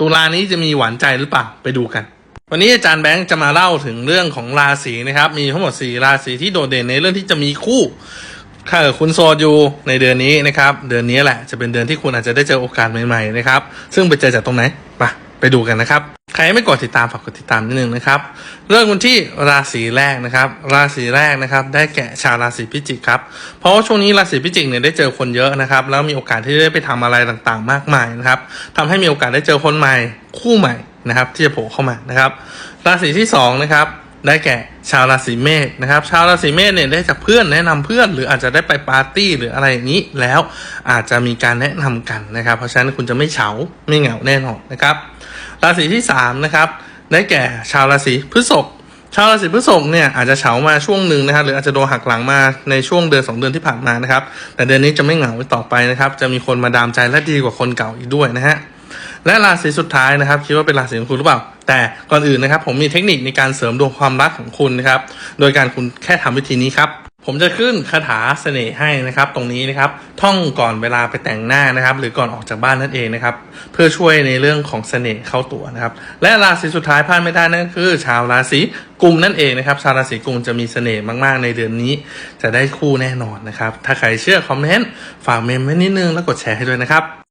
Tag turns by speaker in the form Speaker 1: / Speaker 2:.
Speaker 1: ตุลานี้จะมีหวานใจหรือเปล่าไปดูกัน วันนี้อาจารย์แบงค์จะมาเล่าถึงเรื่องของราศีนะครับ มีทั้งหมด 4 ราศีที่โดดเด่นในเรื่องที่จะมีคู่ถ้าคุณโสดอยู่ในเดือนนี้นะครับ เดือนนี้แหละจะเป็นเดือนที่คุณอาจจะได้เจอโอกาสใหม่ๆนะครับ ซึ่งไปเจอจากตรงไหนไปไปดูกันนะครับ ใครไม่กดติดตามฝากกดติดตามนิดนึงนะครับ เริ่มกันที่ราศีแรกนะครับ ราศีแรกนะครับ ได้แก่ชาวราศีพิจิกครับ เพราะว่าช่วงนี้ราศีพิจิกเนี่ยได้เจอคนเยอะนะครับ แล้วมีโอกาสที่ได้ไปทำอะไรต่างๆ มากมายนะครับทำให้มีโอกาสได้เจอคนใหม่ คู่ใหม่นะครับ ที่จะโผล่เข้ามานะครับ ราศีที่สองนะครับ ได้แก่ชาวราศีเมษนะครับ ชาวราศีเมษเนี่ยได้จากเพื่อนแนะนำเพื่อน หรืออาจจะได้ไปปาร์ตี้หรืออะไรอย่างนี้แล้วอาจจะมีการแนะนำกันนะครับ เพราะฉะนั้นคุณจะไม่เฉาไม่เหงาแน่นอนนะครับ ราศีที่สามนะครับได้แก่ชาวราศีพฤษภชาวราศีพฤษภเนี่ยอาจจะเฉามาช่วงหนึ่งนะครับหรืออาจจะโดนหักหลังมาในช่วงเดือนสองเดือนที่ผ่านมานะครับ แต่เดือนนี้จะไม่เหงาต่อไปนะครับ จะมีคนมาดามใจและดีกว่าคนเก่าอีกด้วยนะฮะและราศีสุดท้ายนะครับ คิดว่าเป็นราศีของคุณหรือเปล่า แต่ก่อนอื่นนะครับผมมีเทคนิคในการเสริมดวงความรักของคุณนะครับ โดยการคุณแค่ทำวิธีนี้ครับ ผมจะขึ้นคาถาเสน่ห์ให้นะครับ ตรงนี้นะครับ ท่องก่อนเวลาไปแต่งหน้านะครับ หรือก่อนออกจากบ้านนั่นเองนะครับ เพื่อช่วยในเรื่องของเสน่ห์เข้าตัวนะครับ และราศีสุดท้ายพลาดไม่ได้นั่นก็คือ ชาวราศีกุมนั่นเองนะครับ ชาวราศีกุมจะมีเสน่ห์มากๆ ในเดือนนี้ จะได้คู่แน่นอนนะครับ ถ้าใครเชื่อคอมเมนต์ฝากเมมไว้นิดนึงแล้วกดแชร์ให้ด้วยนะครับ